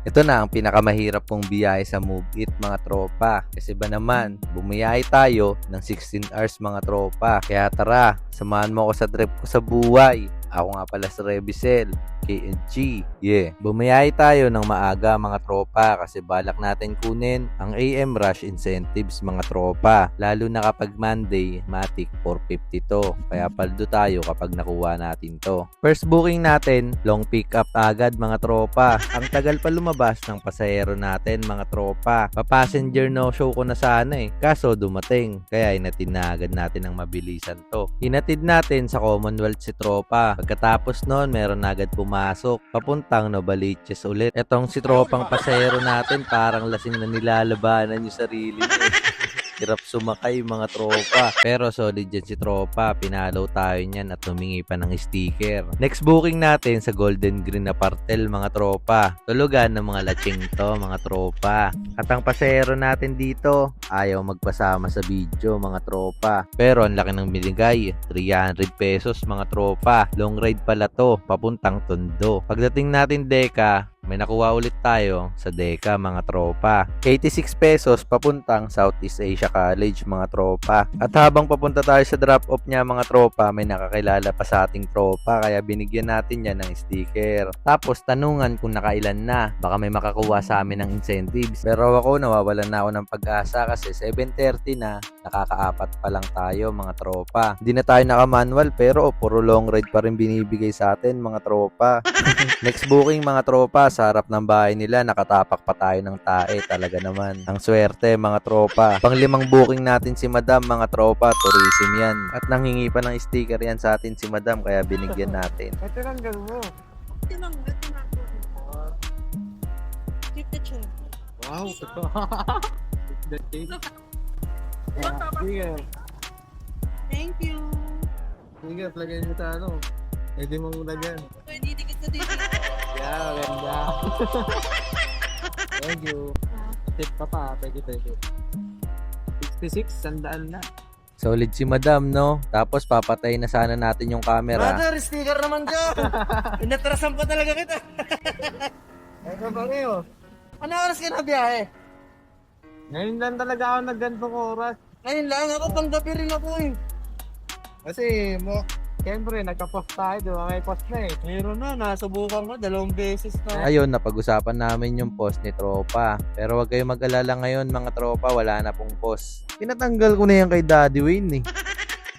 Ito na ang pinakamahirap pong biyahe sa Move It mga tropa. Kasi ba naman, bumiyahe tayo ng 16 hours mga tropa. Kaya tara, samahan mo ako sa trip ko sa buhay. Ako nga pala si Rebisel, KNG. Yeah, bumiyahe tayo ng maaga mga tropa kasi balak natin kunin ang AM Rush Incentives mga tropa. Lalo na kapag Monday, Matic 450 to. Kaya paldo tayo kapag nakuha natin to. First booking natin, long pick up agad mga tropa. Ang tagal pa lumabas ng pasahero natin mga tropa. Pa-passenger no show ko na sana eh. Kaso dumating. Kaya inatid na agad natin ang mabilisan to. Inatid natin sa Commonwealth si tropa. Pagkatapos noon, meron na agad pumasok. Papuntang Novaliches ulit. Etong si tropang pasahero natin parang lasing na nilalabanan yung sarili niya. Hirap sumakay mga tropa. Pero solid yan si tropa. Pinalaw tayo niyan at humingi pa ng sticker. Next booking natin sa Golden Green na partel mga tropa. Tulugan ng mga latsing to mga tropa. At ang pasero natin dito, ayaw magpasama sa video mga tropa. Pero ang laki ng binigay, 300 pesos mga tropa. Long ride pala to, papuntang Tondo. Pagdating natin Deka, may nakuha ulit tayo sa Deka mga tropa. 86 pesos papuntang Southeast Asia College mga tropa. At habang papunta tayo sa drop-off niya mga tropa, may nakakilala pa sa ating tropa kaya binigyan natin niya ng sticker. Tapos tanungan kung nakailan na, baka may makakuha sa amin ng incentives. Pero ako nawawalan na ako ng pag-asa kasi 7.30 na, nakakaapat pa lang tayo mga tropa. Hindi na tayo naka-manual pero puro long ride pa rin binibigay sa atin mga tropa. Next booking mga tropa, sa harap ng bahay nila nakatapak pa tayo ng tae talaga naman. Ang swerte mga tropa. Panglimang booking natin si Madam mga tropa, tourism yan. At nanghingi pa ng sticker yan sa atin si Madam kaya binigyan natin. Ito lang gano'n mo. Po. Keep the chair. Wow. Sige. Thank you. Sige, plagyan mo sa ano. Pwede mong lagyan. Pwede dikit ko dito. Yeah, ganda. Thank you. Tip pa pa, pwede pwede. 66, sandaan na. Solid si Madam no? Tapos papatay na sana natin yung camera. Brother, sticker naman dyan. Inatrasan pa talaga kita. Ito pa rin Ano oras ka na biyahe? Ngayon lang talaga ako nagganong oras. Ngayon lang, ako pang gabi rin ako eh. Kasi mo, siyempre nagka-post tayo, di ba? May post na eh. Meron na, nasubukan ko dalawang beses na. Ayun, napag-usapan namin yung post ni Tropa. Pero wag kayong mag-alala ngayon mga tropa, wala na pong post. Pinatanggal ko na yan kay Daddy Wayne eh.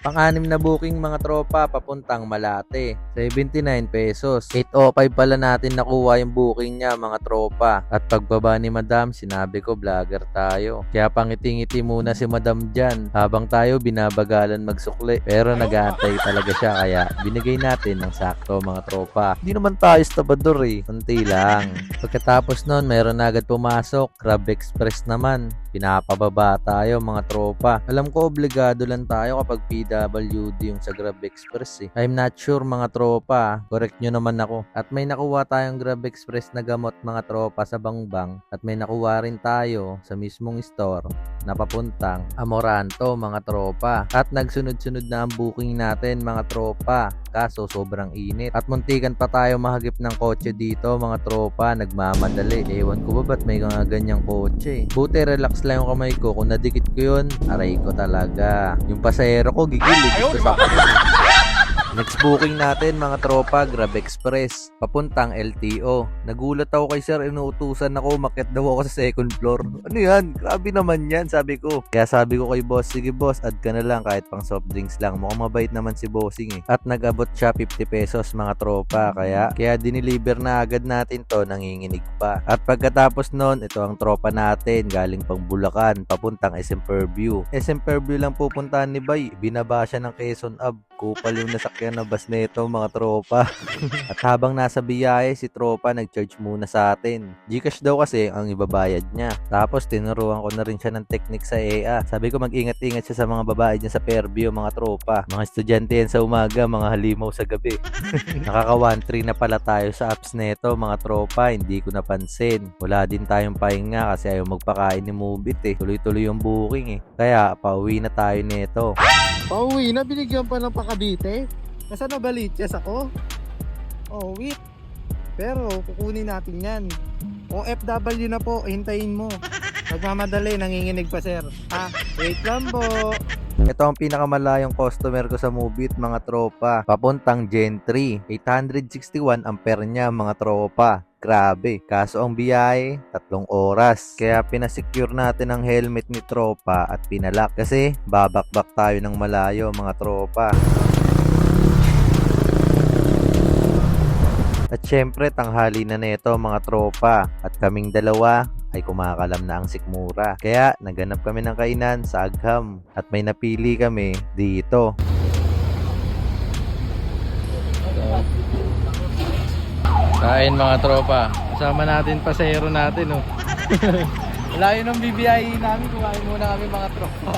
Pang-anim na booking mga tropa papuntang Malate. 79 pesos. 805 pala natin nakuha yung booking niya mga tropa. At pagbaba ni Madam, sinabi ko vlogger tayo. Kaya pangiti-ngiti muna si Madam dyan. Habang tayo binabagalan magsukli. Pero nag-aantay talaga siya kaya binigay natin ng sakto mga tropa. Hindi naman tayo stabador eh. Kunti lang. Pagkatapos nun, na agad pumasok. Crab Express naman. Pinapababa tayo mga tropa. Alam ko obligado lang tayo kapag PWD yung sa Grab Express eh. I'm not sure mga tropa. Correct nyo naman ako. At may nakuha tayong Grab Express na gamot mga tropa sa Bangbang. At may nakuha rin tayo sa mismong store na papuntang Amoranto mga tropa. At nagsunod-sunod na ang booking natin mga tropa. Kaso sobrang init. At muntikan pa tayo mahagip ng kotse dito mga tropa. Nagmamadali. Ewan ko ba ba't may mga ganyang kotse. Buti relax lang yung kamay ko. Kung nadikit ko yun, aray ko talaga. Yung pasahero ko gigilid. Gusto sa Next booking natin mga tropa, Grab Express, papuntang LTO. Nagulat ako kay sir, inuutusan ako, makit daw ako sa second floor. Ano yan? Grabe naman yan, sabi ko. Kaya sabi ko kay boss, sige boss, add ka na lang kahit pang soft drinks lang. Mukhang mabait naman si bossing eh. At nag-abot siya 50 pesos mga tropa, kaya kaya diniliver na agad natin to, nanginginig pa. At pagkatapos nun, ito ang tropa natin, galing pang Bulacan, papuntang SM Fairview. SM Fairview lang pupuntahan ni Bay, binaba siya ng Quezon Ave. Kupal yung nasakyan na bus nito mga tropa. At habang nasa biyahe, si tropa nag-charge muna sa atin. Gcash daw kasi ang ibabayad niya. Tapos tinuruan ko na rin siya ng technique sa EA. Sabi ko mag-ingat-ingat siya sa mga babae niya sa Fairview mga tropa. Mga estudyante yan sa umaga, mga halimaw sa gabi. Nakaka 1-3 na pala tayo sa apps nito mga tropa. Hindi ko napansin. Wala din tayong pahinga kasi ayaw magpakain ni Mubit eh. Tuloy-tuloy yung booking eh. Kaya pauwi na tayo nito. Pauwi na, binigyan pa ng pakabite. Nasa Nabaliches ako. Oh, wait. Pero kukunin natin yan. Kung FW na po, hintayin mo. Pagmamadali, nanginginig pa sir. Ha? Wait lang po. Ito ang pinakamalayong customer ko sa Mubit mga tropa. Papuntang Gen 3. 861 ampere niya mga tropa. Grabe. Kaso ang biyahe, tatlong oras. Kaya pinasecure natin ang helmet ni tropa at pinalak. Kasi babakbak tayo ng malayo mga tropa. At syempre, tanghali na neto mga tropa. At kaming dalawa ay kumakalam na ang sikmura. Kaya naganap kami ng kainan sa Agham. At may napili kami dito. Kain mga tropa. Kasama natin pasahero natin oh. Layo ng BBI namin, kumain muna kami mga tropa.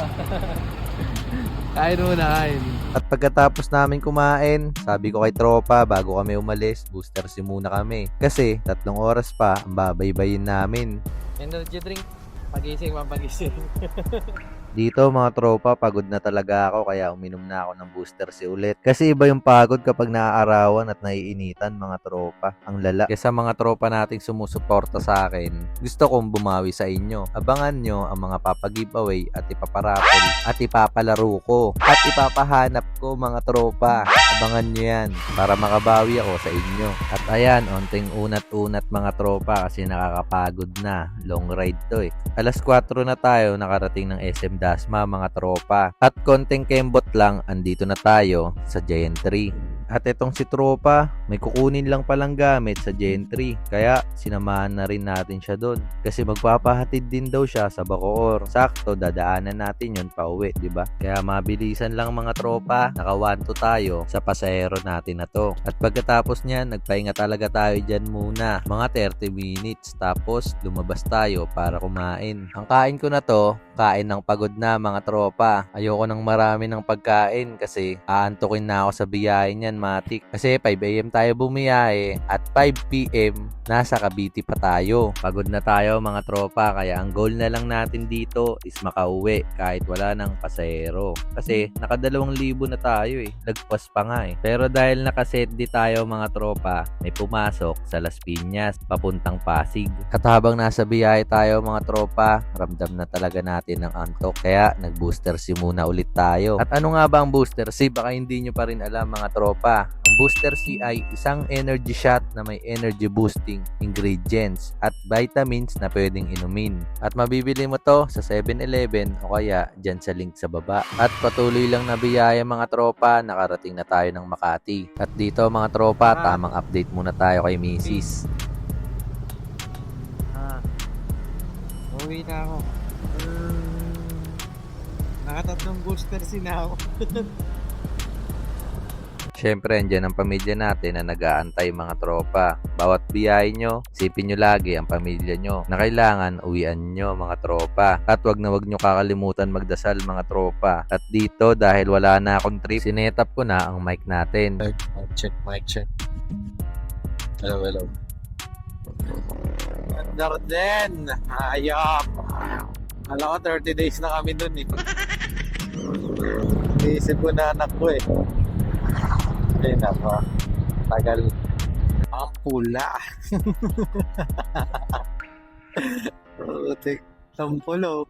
kain muna, kain. At pagkatapos namin kumain, sabi ko kay tropa bago kami umalis, booster si muna kami. Kasi tatlong oras pa ang babaybayin namin. Energy drink. Pagising, mapagising. Dito mga tropa, pagod na talaga ako kaya uminom na ako ng booster si ulit. Kasi iba yung pagod kapag naaarawan at naiinitan mga tropa. Ang lala. Kaya sa mga tropa nating sumusuporta sa akin, gusto kong bumawi sa inyo. Abangan nyo ang mga papagiveaway at ipaparapol at ipapalaro ko at ipapahanap ko mga tropa. Abangan nyo yan para makabawi ako sa inyo. At ayan, onting unat-unat mga tropa kasi nakakapagod na. Long ride to eh. Alas 4 na tayo nakarating ng SM Dasma mga tropa. At konting kembot lang, andito na tayo sa Giant 3. At itong si tropa, may kukunin lang palang gamit sa Gen 3. Kaya sinamahan na rin natin siya doon. Kasi magpapahatid din daw siya sa Bacoor. Sakto, dadaanan natin yun pa uwi, ba? Kaya mabilisan lang mga tropa, nakawanto tayo sa pasahero natin na to. At pagkatapos niyan, nagpahinga talaga tayo dyan muna. Mga 30 minutes. Tapos, lumabas tayo para kumain. Ang kain ko na to, kain ng pagod na mga tropa. Ayoko ng marami ng pagkain kasi aantukin na ako sa biyahe niyan matik. Kasi 5am tayo bumiyahe at 5pm nasa Cavite pa tayo. Pagod na tayo mga tropa kaya ang goal na lang natin dito is makauwi kahit wala ng pasahero. Kasi nakadalawang libo na tayo eh. Nagpas pa nga eh. Pero dahil nakaset di tayo mga tropa, may pumasok sa Las Piñas papuntang Pasig. At habang nasa biyahe tayo mga tropa, ramdam na talaga natin ang antok. Kaya nag-booster si muna ulit tayo. At ano nga ba ang booster si? Baka hindi nyo pa rin alam mga tropa. Ang booster C ay isang energy shot na may energy boosting ingredients at vitamins na pwedeng inumin. At mabibili mo to sa 7-Eleven o kaya dyan sa link sa baba. At patuloy lang na biyaya mga tropa, nakarating na tayo ng Makati. At dito mga tropa, tamang update muna tayo kay Mrs. Ah. Uwi na ako. Hmm. Nakatatlong booster sina ako. Siyempre, andyan ang pamilya natin na nag-aantay mga tropa. Bawat biyahe nyo, sipin nyo lagi ang pamilya nyo na kailangan uwian nyo mga tropa. At wag na wag nyo kakalimutan magdasal mga tropa. At dito, dahil wala na akong trip, sinetap ko na ang mic natin. Mic check, mic check. Hello, hello. Darden! Hayop! Alam ko 30 days na kami dun eh. Iisip ko na anak ko eh. Ay nako. Tagal. Ang pula. Putik. Tampulo.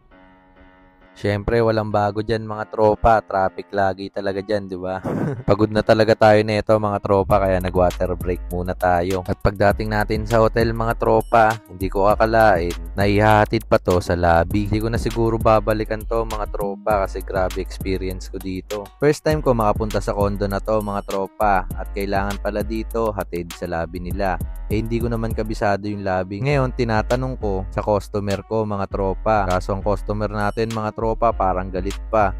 Siyempre, walang bago dyan mga tropa. Traffic lagi talaga dyan, di ba? Pagod na talaga tayo nito mga tropa kaya nag-water break muna tayo. At pagdating natin sa hotel mga tropa, hindi ko akalain na ihahatid pa to sa lobby. Hindi ko na siguro babalikan to mga tropa kasi grabe experience ko dito. First time ko makapunta sa condo na to mga tropa at kailangan pala dito hatid sa lobby nila. Eh hindi ko naman kabisado yung lobby. Ngayon, tinatanong ko sa customer ko mga tropa. Kaso ang customer natin mga tropa parang galit pa.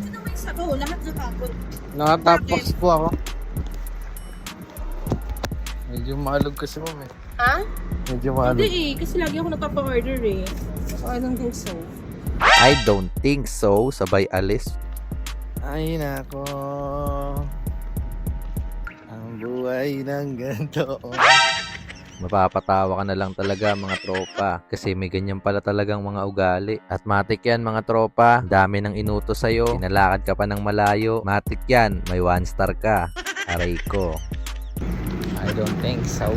Ito naman yung sabaw, lahat nakapon. Nakatapos po ako. Medyo maalog kasi mo eh. Ha? Medyo Hindi eh, kasi lagi ako nagpapa-order eh. So, I don't think so. I don't think so. Sabay alis. Ay nako. Ang buhay ng ganito. Mapapatawa ka na lang talaga mga tropa kasi may ganyan pala talagang mga ugali. At matik yan mga tropa, dami ng inutos sa'yo, pinalakad ka pa ng malayo, matik yan, may one star ka. Aray ko. I don't think so.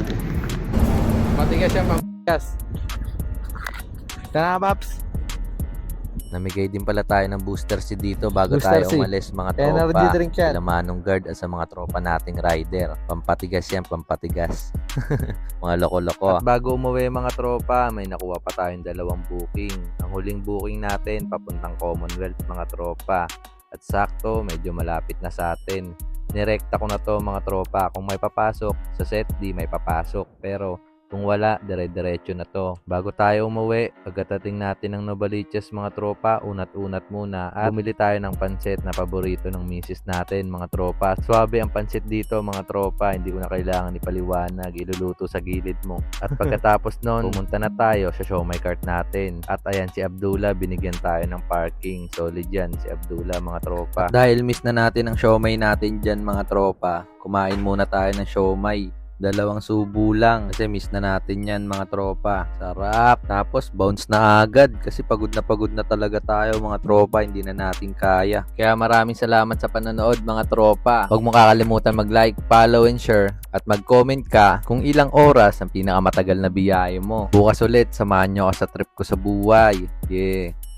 Matigas siya, matigas. Tara, Paps. Namigay din pala tayo ng booster seed dito bago Booster tayo umalis mga Energy tropa. Sila Manong Guard at sa mga tropa nating rider. Pampatigas yan, pampatigas. mga loko-loko. At bago umuwi mga tropa, may nakuha pa tayong dalawang booking. Ang huling booking natin, papuntang Commonwealth mga tropa. At sakto, medyo malapit na sa atin. Nirekta ko na to mga tropa. Kung may papasok, sa set D may papasok. Pero kung wala, dire-diretso na to. Bago tayo umuwi, pagkatating natin ng Novaliches mga tropa, unat-unat muna at bumili tayo ng pansit na paborito ng misis natin mga tropa. Swabe ang pansit dito mga tropa, hindi ko na kailangan ipaliwanag, iluluto sa gilid mo. At pagkatapos nun, pumunta na tayo sa show my cart natin. At ayan si Abdullah, binigyan tayo ng parking. Solid yan si Abdullah mga tropa. At dahil miss na natin ang siomay natin dyan mga tropa, kumain muna tayo ng siomay. Dalawang subo lang kasi miss na natin yan mga tropa. Sarap. Tapos bounce na agad kasi pagod na pagod na talaga tayo mga tropa. Hindi na natin kaya. Kaya maraming salamat sa panonood mga tropa. Huwag mo kakalimutan mag-like, follow, and share. At mag-comment ka kung ilang oras ang pinakamatagal na biyahe mo. Bukas ulit, samahan nyo ako sa trip ko sa buhay. Yeah.